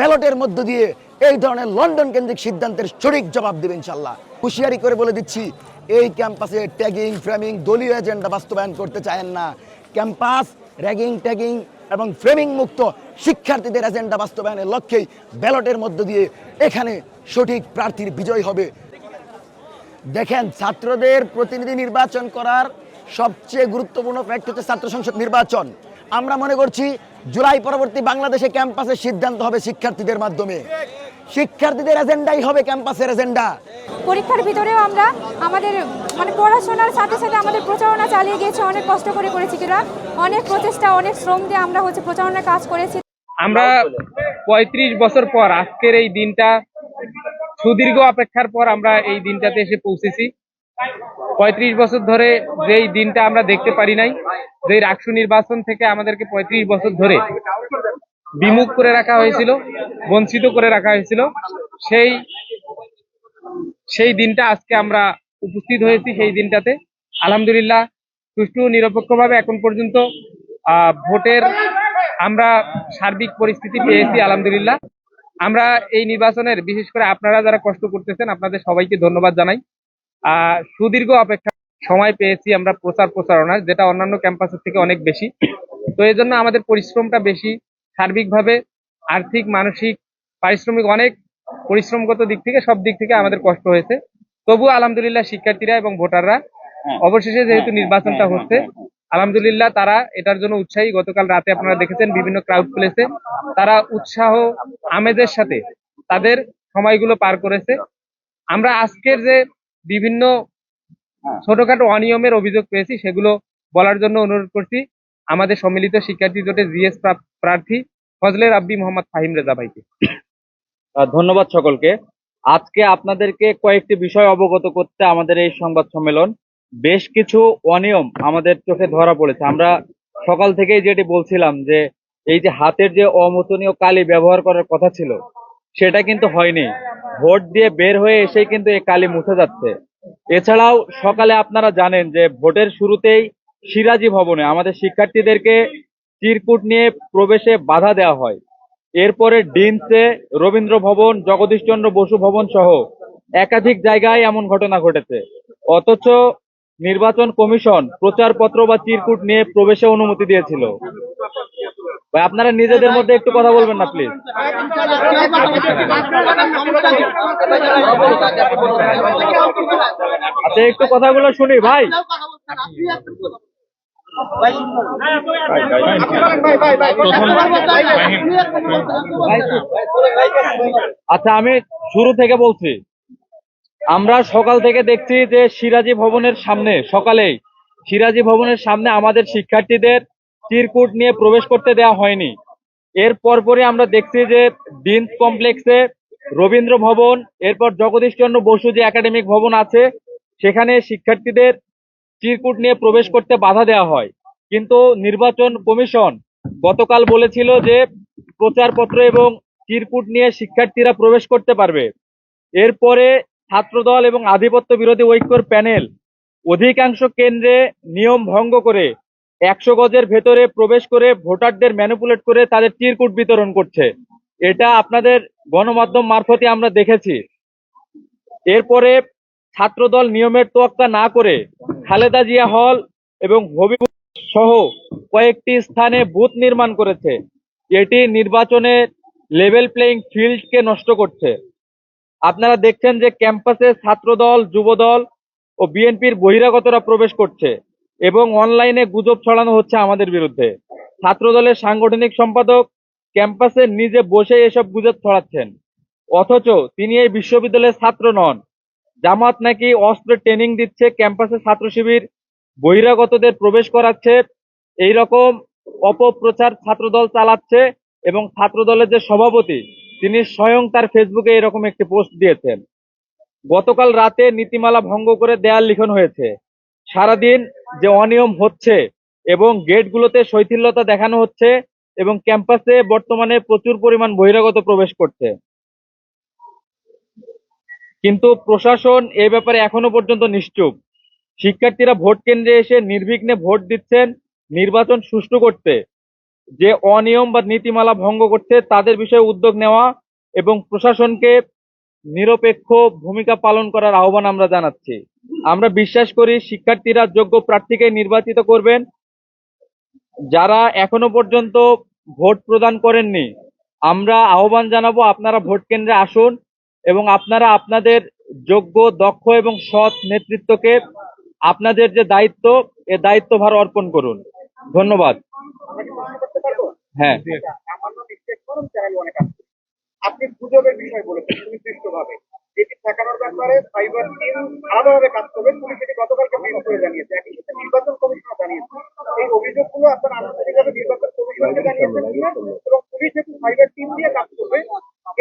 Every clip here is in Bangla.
ব্যালটের মধ্য দিয়ে এই ধরনের লন্ডন কেন্দ্রিক সিদ্ধান্তের সঠিক জবাব দেবে ইনশাল্লাহ হুঁশিয়ারি করে বলে দিচ্ছি, এই ক্যাম্পাসে ট্যাগিং, ফ্রেমিং দলীয় এজেন্ডা বাস্তবায়ন করতে চায়েন না। ক্যাম্পাস, র্যাগিং, ট্যাগিং এবং ফ্রেমিং মুক্ত শিক্ষার্থীদের এজেন্ডা বাস্তবায়নের লক্ষ্যেই ব্যালটের মধ্য দিয়ে এখানে সঠিক প্রার্থীর বিজয় হবে। দেখেন, ছাত্রদের প্রতিনিধি নির্বাচন করার সবচেয়ে গুরুত্বপূর্ণ ফ্যাক্ট হচ্ছে ছাত্র সংসদ নির্বাচন। আমরা মনে করছি জুলাই পরবর্তী বাংলাদেশে ক্যাম্পাসের সিদ্ধান্ত হবে শিক্ষার্থীদের মাধ্যমে। শিক্ষার্থীদের এজেন্ডাই হবে ক্যাম্পাসের এজেন্ডা। পরীক্ষার ভিতরেও আমরা আমাদের মানে পড়াশোনার সাথে সাথে আমাদের প্রচারণা চালিয়ে গিয়েছি অনেক কষ্ট করে করেছি যেটা অনেক প্রচেষ্টা অনেক শ্রম দিয়ে আমরা হচ্ছে প্রচারণার কাজ করেছি। আমরা পঁয়ত্রিশ বছর পর আজকের এই দিনটা সুদীর্ঘ অপেক্ষার পর আমরা এই দিনটাতে এসে পৌঁছেছি। পঁয়ত্রিশ বছর ধরে যেই দিনটা আমরা দেখতে পারি নাই যে রাকসু নির্বাচন থেকে আমাদেরকে পঁয়ত্রিশ বছর ধরে বিমুখ করে রাখা হয়েছিল, বঞ্চিত করে রাখা হয়েছিল, সেই সেই দিনটা আজকে আমরা উপস্থিত হয়েছি সেই দিনটাতে। আলহামদুলিল্লাহ, সুষ্ঠু, নিরপেক্ষভাবে এখন পর্যন্ত ভোটের আমরা সার্বিক পরিস্থিতি পেয়েছি, আলহামদুলিল্লাহ। আমরা এই নির্বাচনের, বিশেষ করে আপনারা যারা কষ্ট করতেছেন, আপনাদের সবাইকে ধন্যবাদ জানাই। সুদীর্ঘ অপেক্ষা সময় পেয়েছি আমরা প্রচার প্রচারণার যেটা অন্যান্য ক্যাম্পাসের থেকে অনেক বেশি। তো এই জন্য আমাদের পরিশ্রমটা বেশি। সার্বিকভাবে আর্থিক মানসিক পারিশ্রমিক অনেক পরিশ্রমগত দিক থেকে সব দিক থেকে আমাদের কষ্ট হয়েছে। তবুও আলহামদুলিল্লাহ শিক্ষার্থীরা এবং ভোটাররা অবশেষে যেহেতু নির্বাচনটা হচ্ছে আলহামদুলিল্লাহ তারা এটার জন্য উৎসাহী। গতকাল রাতে আপনারা দেখেছেন বিভিন্ন ক্রাউড প্লেসে তারা উৎসাহ আমেজের সাথে তাদের সময়গুলো পার করেছে। আমরা আজকের যে বিভিন্ন ছোটখাটো অনিয়মের অভিযোগ পেয়েছি সেগুলো বলার জন্য অনুরোধ করছি। আমাদের সম্মিলিত শিক্ষার্থী জোটের জিএস প্রার্থী ফজলে রাব্বি মোহাম্মদ ফাহিম রেজা ভাইকে। ধন্যবাদ সকলকে। আজকে আপনাদেরকে কয়েকটি বিষয় অবগত করতে আমাদের এই সংবাদ সম্মেলন। বেশ কিছু অনিয়ম আমাদের চোখে ধরা পড়েছে। আমরা সকাল থেকেই যেটি বলছিলাম যে এই যে হাতের যে অমোচনীয় কালি ব্যবহার করার কথা ছিল সেটা কিন্তু হয়নি। ভোট দিয়ে বের হয়ে এসে কিন্তু এই কালি মুছে যাচ্ছে। এছাড়াও সকালে আপনারা জানেন যে ভোটের শুরুতেই সিরাজি ভবনে আমাদের শিক্ষার্থীদেরকে চিরকুট নিয়ে প্রবেশে বাধা দেওয়া হয়। এরপরে ডিনসে রবীন্দ্র ভবন, জগদীশচন্দ্র বসু ভবন সহ একাধিক জায়গায় এমন ঘটনা ঘটেছে। অথচ নির্বাচন কমিশন প্রচারপত্র বা চিরকুট নিয়ে প্রবেশে অনুমতি দিয়েছিল। ভাই, আপনারা নিজেদের মধ্যে একটু কথা বলবেন না প্লিজ আচ্ছা একটু কথাগুলো শুনি ভাই। আচ্ছা আমি শুরু থেকে বলছি। আমরা সকাল থেকে দেখছি যে সিরাজি ভবনের সামনে সকালেই সিরাজি ভবনের সামনে আমাদের শিক্ষার্থীদের চিরকুট নিয়ে প্রবেশ করতে দেওয়া হয়নি। এর পরপরই আমরা দেখছি যে ডিন্স কমপ্লেক্সে রবীন্দ্র ভবন, এরপর জগদীশচন্দ্র বসু যে একাডেমিক ভবন আছে, সেখানে শিক্ষার্থীদের চিরকুট নিয়ে প্রবেশ করতে বাধা দেওয়া হয়। কিন্তু নির্বাচন কমিশন গতকাল বলেছিল যে প্রচারপত্র এবং চিরকুট নিয়ে শিক্ষার্থীরা প্রবেশ করতে পারবে। এরপরে ছাত্রদল এবং আধিপত্য বিরোধী ঐক্যর প্যানেল অধিকাংশ কেন্দ্রে নিয়ম ভঙ্গ করে একশো গজের ভেতরে প্রবেশ করে ভোটারদের ম্যানিপুলেট করে তাদের চিরকুট বিতরণ করছে। এটা আপনাদের গণমাধ্যম মারফতে আমরা দেখেছি। এরপরে ছাত্রদল নিয়মের তোয়াক্কা না করে খালেদা জিয়া হল এবং হবিবুর সহ কয়েকটি স্থানে বুথ নির্মাণ করেছে। এটি নির্বাচনের লেভেল প্লেইং ফিল্ডকে নষ্ট করছে। আপনারা দেখছেন যে ক্যাম্পাসে ছাত্রদল, যুবদল ও বিএনপির বহিরাগতরা প্রবেশ করছে। এবং অনলাইনে গুজব ছড়ানো হচ্ছে আমাদের বিরুদ্ধে। ছাত্রদলের সাংগঠনিক সম্পাদক ক্যাম্পাসে নিজে বসে এসব গুজব ছড়াচ্ছেন। অথচ তিনি এই বিশ্ববিদ্যালয়ের ছাত্র নন। জামাত নাকি অস্ত্র ট্রেনিং দিচ্ছে ক্যাম্পাসে ছাত্র শিবির বহিরাগতদের প্রবেশ করাচ্ছে। এই রকম অপপ্রচার ছাত্রদল চালাচ্ছে এবং ছাত্রদলের যে সভাপতি, তিনি স্বয়ং তার ফেসবুকে এরকম একটি পোস্ট দিয়েছেন। গতকাল রাতে নীতিমালা ভঙ্গ করে দেয়াল লিখন হয়েছে। সারাদিন যে অনিয়ম হচ্ছে এবং গেটগুলোতে শৈথিল্যতা দেখানো হচ্ছে এবং ক্যাম্পাসে বর্তমানে প্রচুর পরিমাণ বহিরাগত প্রবেশ করছে। কিন্তু প্রশাসন এ ব্যাপারে এখনও পর্যন্ত নিশ্চুপ। শিক্ষার্থীরা ভোট কেন্দ্রে এসে নির্বিঘ্নে ভোট দিচ্ছেন নির্বাচন সুষ্ঠু করতে। যে অনিয়ম বা নীতিমালা ভঙ্গ করছে তাদের বিষয়ে উদ্যোগ নেওয়া এবং প্রশাসনকে নিরপেক্ষ ভূমিকা পালন করার আহ্বান আমরা জানাচ্ছি। আমরা বিশ্বাস করি শিক্ষার্থীরা যোগ্য প্রার্থীকে নির্বাচিত করবেন। যারা এখনও পর্যন্ত ভোট প্রদান করেননি, আমরা আহ্বান জানাব আপনারা ভোট কেন্দ্রে আসুন এবং আপনারা আপনাদের যোগ্য, দক্ষ এবং সৎ নেতৃত্বকে আপনাদের যে দায়িত্ব, এ দায়িত্বভার অর্পণ করুন। ধন্যবাদ। হ্যাঁ। আপনি গুজবের বিষয় বলেছেন, সুনির্দিষ্টভাবে। যেটি ঠেকানোর ব্যাপারে সাইবার টিম আলাদাভাবে কাজ করবে। পুলিশ এটি গতকালকে ব্রিফ করে জানিয়েছে। একই সাথে নির্বাচন কমিশন জানিয়েছে। এই অভিযোগগুলো আপনারা আনুষ্ঠানিকভাবে নির্বাচন কমিশনকে জানিয়েছেন কিনা এবং পুলিশ যেহেতু সাইবার টিম দিয়ে কাজ করবে।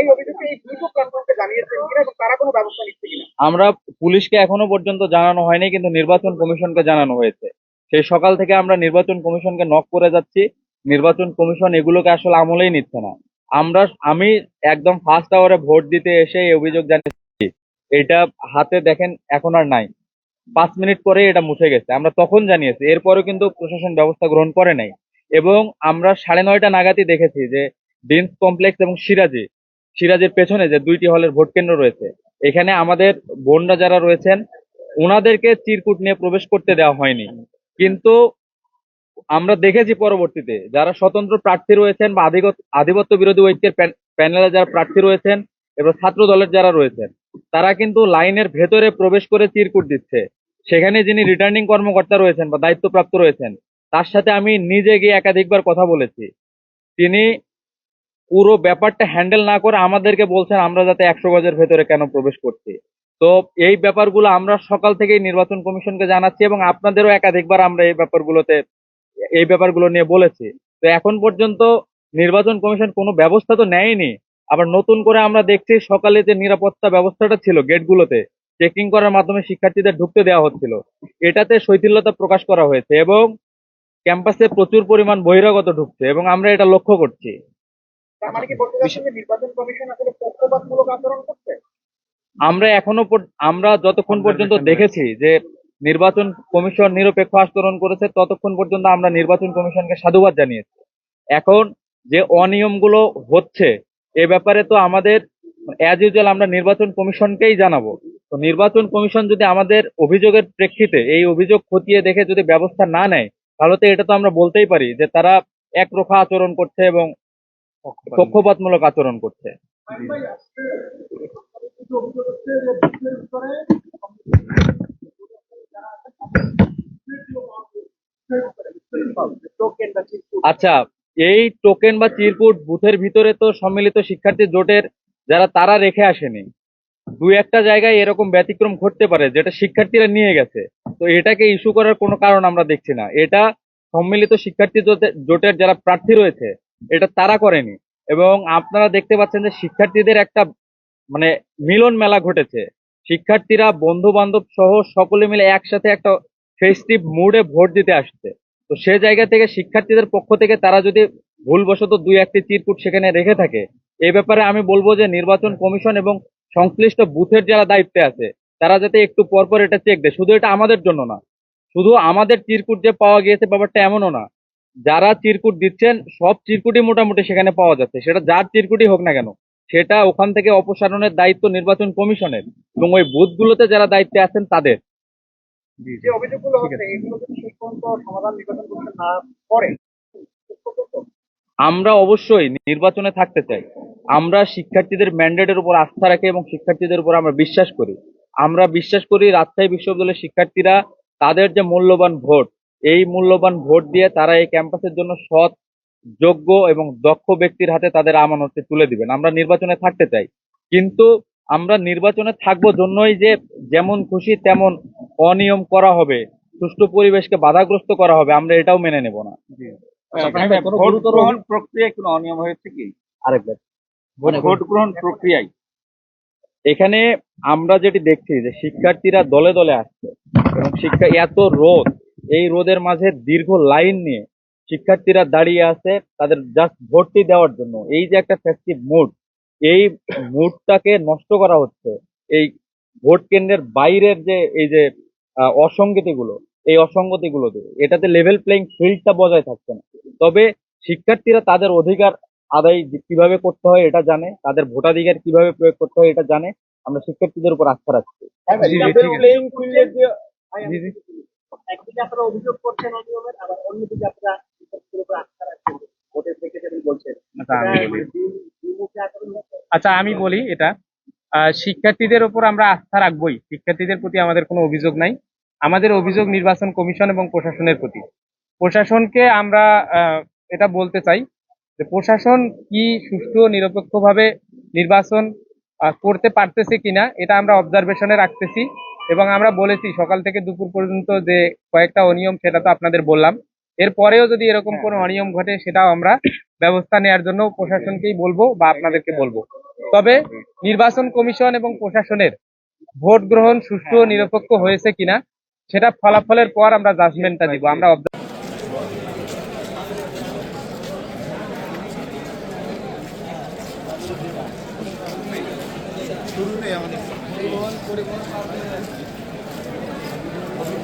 এই অভিযোগকে এই দুটো প্ল্যাটফর্মকে জানিয়েছেন কিনা এবং তারা কোনো ব্যবস্থা নিচ্ছে কিনা? আমরা পুলিশকে এখনও পর্যন্ত জানানো হয়নি, কিন্তু নির্বাচন কমিশনকে জানানো হয়েছে। সেই সকাল থেকে আমরা নির্বাচন কমিশনকে নক করে যাচ্ছি। নির্বাচন কমিশন এগুলোকে আসলে আমলেই নিচ্ছে না। আমরা, আমি একদম ফার্স্ট আওয়ারে ভোট দিতে এসে এই অভিযোগ জানিয়েছি। এটা হাতে দেখেন, এখন আর নাই। পাঁচ মিনিট পরে এটা মুছে গেছে। আমরা তখন জানিয়েছি, এরপরেও কিন্তু প্রশাসন ব্যবস্থা গ্রহণ করে নাই। এবং আমরা সাড়ে নয়টা নাগাদই দেখেছি যে ডিন্স কমপ্লেক্স এবং সিরাজি, সিরাজের পেছনে যে দুইটি হলের ভোট কেন্দ্র রয়েছে, এখানে আমাদের বোনরা যারা রয়েছেন ওনাদেরকে চিরকুট নিয়ে প্রবেশ করতে দেওয়া হয়নি। কিন্তু আমরা দেখেছি পরবর্তীতে যারা স্বতন্ত্র প্রার্থী রয়েছেন বা আধিপত্য বিরোধী ঐক্যের প্যান- প্যানেলে যারা প্রার্থী রয়েছেন, এবং ছাত্র দলের যারা রয়েছেন, তারা কিন্তু লাইনের ভেতরে প্রবেশ করে চিরকুট দিচ্ছে। সেখানে যিনি রিটার্নিং কর্মকর্তা রয়েছেন বা দায়িত্বপ্রাপ্ত রয়েছেন, তার সাথে আমি নিজে গিয়ে একাধিকবার কথা বলেছি। তিনি পুরো ব্যাপারটা হ্যান্ডেল না করে আমাদেরকে বলছেন, আমরা যাতে একশো গজের ভেতরে কেন প্রবেশ করছি? তো এই ব্যাপারগুলো আমরা সকাল থেকেই নির্বাচন কমিশনকে জানাচ্ছি, এবং আপনাদেরও একাধিকবার আমরা এই ব্যাপারগুলোতে এই ব্যাপারগুলো নিয়ে বলেছি। তো এখন পর্যন্ত নির্বাচন কমিশন কোনো ব্যবস্থা তো নেয়নি। আবার নতুন করে আমরা দেখছি সকালে যে নিরাপত্তা ব্যবস্থাটা ছিল গেটগুলোতে চেকিং করার মাধ্যমে শিক্ষার্থীদের ঢুকতে দেওয়া হচ্ছিল। এটাতে শৈথিল্যতা প্রকাশ করা হয়েছে এবং ক্যাম্পাসে প্রচুর পরিমাণ বহিরাগত ঢুকছে এবং আমরা এটা লক্ষ্য করছি। মানে আমরা এখনও আমরা যতক্ষণ পর্যন্ত দেখেছি যে নির্বাচন কমিশন নিরপেক্ষ আচরণ করেছে, ততক্ষণ পর্যন্ত আমরা নির্বাচন কমিশনকে সাধুবাদ জানিয়েছি। এখন যে অনিয়মগুলো হচ্ছে, এ ব্যাপারে তো আমাদের অ্যাজ ইউজুয়াল আমরা নির্বাচন কমিশনকেই জানাব। তো নির্বাচন কমিশন যদি আমাদের অভিযোগের প্রেক্ষিতে, এই অভিযোগ খতিয়ে দেখে যদি ব্যবস্থা না নেয়, তাহলে তো এটা তো আমরা বলতেই পারি যে তারা একরোখা আচরণ করছে এবং পক্ষপাতমূলক আচরণ করছে। আচ্ছা এই টোকেন বা চিরকুট বুথের ভিতরে তো সম্মিলিত শিক্ষার্থী জোটের যারা, তারা রেখে আসেনি। দু একটা জায়গায় এরকম ব্যতিক্রম ঘটতে পারে, যেটা শিক্ষার্থীরা নিয়ে গেছে। তো এটাকে ইস্যু করার কোনো কারণ আমরা দেখছি না। এটা সম্মিলিত শিক্ষার্থী জোটের যারা প্রার্থী রয়েছে, এটা তারা করেনি। এবং আপনারা দেখতে পাচ্ছেন যে শিক্ষার্থীদের একটা মানে মিলন মেলা ঘটেছে। শিক্ষার্থীরা বন্ধু বান্ধব সহ সকলে মিলে একসাথে একটা ফেস্টিভ মুডে ভোট দিতে আসছে। তো সে জায়গা থেকে শিক্ষার্থীদের পক্ষ থেকে তারা যদি ভুলবশত দুই একটি চিরকুট সেখানে রেখে থাকে এই ব্যাপারে আমি বলব যে নির্বাচন কমিশন এবং সংশ্লিষ্ট বুথের যারা দায়িত্বে আছে, তারা যাতে একটু পরপর এটা চেক দেয়। শুধু এটা আমাদের জন্য না, শুধু আমাদের চিরকুট যে পাওয়া গিয়েছে ব্যাপারটা এমনও না, যারা চিরকুট দিচ্ছেন, সব চিরকুটই মোটামুটি সেখানে পাওয়া যাচ্ছে। সেটা যার চিরকুটই হোক না কেন সেটা ওখান থেকে অপসারণের দায়িত্ব নির্বাচন কমিশনের এবং ওই বুথগুলোতে যারা দায়িত্বে আছেন তাদের। যে অভিযোগগুলো হচ্ছে এগুলো যদি শেষ পর্যন্ত সমাধান নির্বাচন কমিশন না করে আমরা অবশ্যই নির্বাচনে থাকতে চাই। আমরা শিক্ষার্থীদের ম্যান্ডেটের উপর আস্থা রাখি এবং শিক্ষার্থীদের উপর আমরা বিশ্বাস করি। আমরা বিশ্বাস করি রাজশাহী বিশ্ববিদ্যালয়ের শিক্ষার্থীরা তাদের যে মূল্যবান ভোট এই মূল্যবান ভোট দিয়ে তারা এই ক্যাম্পাসের জন্য সৎ যোগ্য এবং দক্ষ ব্যক্তির হাতে তাদের আমানতকে তুলে দিবেন। আমরা নির্বাচনে থাকতে চাই। কিন্তু আমরা নির্বাচনে থাকব জন্যই যে যেমন খুশি তেমন অনিয়ম করা হবে সুষ্ঠু পরিবেশকে বাধাগ্রস্ত করা হবে আমরা এটাও মেনে নেব না। ভোট গ্রহণ প্রক্রিয়ায় কোনো অনিয়ম হয়েছে কি? আরেকবার। ভোট গ্রহণ প্রক্রিয়ায়। এখানে আমরা যেটি দেখছি যে শিক্ষার্থীরা দলে দলে আসছে এবং শিক্ষা এত রোদ এই রোদের মাঝে দীর্ঘ লাইন নিয়ে শিক্ষার্থীরা দাঁড়িয়ে আছে তাদের জাস্ট ভর্তি দেওয়ার জন্য এই যে একটা ফেস্টিভ মুড এই মুডটাকে নষ্ট করা হচ্ছে এই ভোট কেন্দ্রের বাইরের যে এই যে আহ, অসঙ্গতিগুলো এই অসঙ্গতিগুলো দিয়ে এটাতে লেভেল প্লেইং ফিল্ডটা বজায় থাকছে না তবে শিক্ষার্থীরা তাদের অধিকার আদায় কীভাবে করতে হয় এটা জানে তাদের ভোটাধিকার কীভাবে প্রয়োগ করতে হয় এটা জানে আমরা শিক্ষার্থীদের উপর আস্থা রাখছি জি, জি, ঠিক আছে। প্লেইং ফিল্ডে যে জি, জি। একদিকে আপনারা অভিযোগ করছেন অনিয়মের আবার অন্যদিকে আপনারা আচ্ছা, আমি বলি। এটা। শিক্ষার্থীদের ওপর আমরা আস্থা রাখবোই। শিক্ষার্থীদের প্রতি আমাদের কোনো অভিযোগ নাই। আমাদের অভিযোগ নির্বাচন কমিশন এবং প্রশাসনের প্রতি। প্রশাসনকে আমরা এটা বলতে চাই যে প্রশাসন কি সুষ্ঠু নিরপেক্ষভাবে নির্বাচন করতে পারতেছে কিনা এটা আমরা অবজারভেশনে রাখতেছি। এবং আমরা বলেছি সকাল থেকে দুপুর পর্যন্ত যে কয়েকটা অনিয়ম সেটা তো আপনাদের বললাম। এরপরেও যদি এরকম কোনো অনিয়ম ঘটে সেটাও আমরা ব্যবস্থা নেওয়ার জন্য প্রশাসনকেই বলব বা আপনাদেরকে বলব। তবে নির্বাচন কমিশন এবং প্রশাসনের ভোট গ্রহণ সুষ্ঠু ও নিরপেক্ষ হয়েছে কিনা সেটা ফলাফলের পর আমরা জাজমেন্টটা দিব। আমরা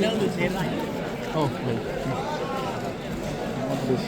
love the. Oh, great. This?